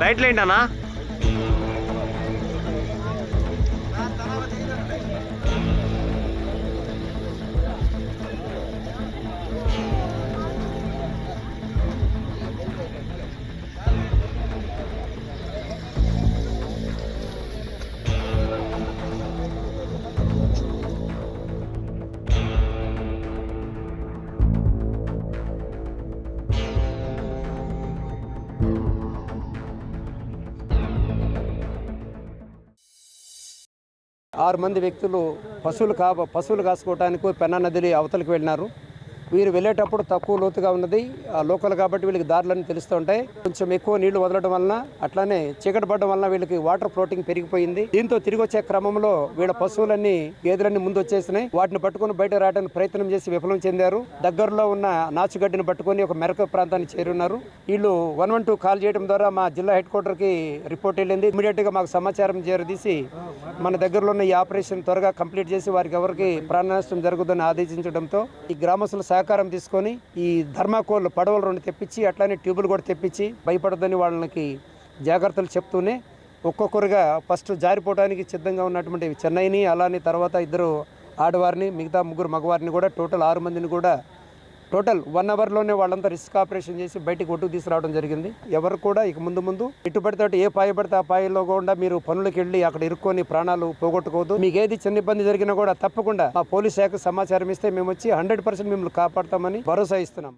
రైట్లు ఏంటన్నా ఆరు మంది వ్యక్తులు పశువులు కా పశువులు కాసుకోవడానికి పెన్నా నదిని అవతలికి వెళ్ళినారు. వీరు వెళ్ళేటప్పుడు తక్కువ లోతుగా ఉన్నది లోకల్ కాబట్టి వీళ్ళకి దారులన్నీ తెలుస్తూ ఉంటాయి. కొంచెం ఎక్కువ నీళ్ళు వదలడం వలన అట్లానే చీకటి పడడం వలన వీళ్ళకి వాటర్ ఫ్లోటింగ్ పెరిగిపోయింది. దీంతో తిరిగి వచ్చే క్రమంలో వీళ్ళ పశువులన్నీ గేదెలన్నీ ముందు వచ్చేసినాయి. వాటిని పట్టుకొని బయట రావడానికి ప్రయత్నం చేసి విఫలం చెందారు. దగ్గరలో ఉన్న నాచుగడ్డిని పట్టుకొని ఒక మెరక ప్రాంతాన్ని చేరున్నారు. వీళ్ళు వన్ వన్ టూ కాల్ చేయడం ద్వారా మా జిల్లా హెడ్ క్వార్టర్కి రిపోర్ట్ వెళ్ళింది. ఇమీడియట్గా మాకు సమాచారం చేరదీసి మన దగ్గరలో ఉన్న ఈ ఆపరేషన్ త్వరగా కంప్లీట్ చేసి వారికి ఎవరికి ప్రాణ నష్టం జరుగుతుందని ఆదేశించడంతో ఈ గ్రామస్తుల సహకారం తీసుకొని ఈ ధర్మాకోల్ పడవలు రెండు తెప్పించి అట్లానే ట్యూబులు కూడా తెప్పించి భయపడద్దని వాళ్ళకి జాగ్రత్తలు చెప్తూనే ఒక్కొక్కరుగా ఫస్ట్ జారిపోవడానికి సిద్ధంగా ఉన్నటువంటి చెన్నైని అలానే తర్వాత ఇద్దరు ఆడవారిని మిగతా ముగ్గురు మగవారిని కూడా టోటల్ ఆరు మందిని కూడా టోటల్ వన్ అవర్లోనే వాళ్ళంతా రిస్క్ ఆపరేషన్ చేసి బయటికి ఒట్టుకు తీసుకురావడం జరిగింది. ఎవరు కూడా ఇక ముందు ముందు ఇటు పడితే ఏ పాయ పడితే ఆ పాయలో కూడా మీరు పనులకు వెళ్ళి అక్కడ ఇరుక్కొని ప్రాణాలు పోగొట్టుకోవద్దు. మీకు ఏది చిన్న ఇబ్బంది జరిగినా కూడా తప్పకుండా మా పోలీస్ శాఖ సమాచారం ఇస్తే మేము వచ్చి హండ్రెడ్ పర్సెంట్ మిమ్మల్ని కాపాడతామని భరోసా ఇస్తున్నాం.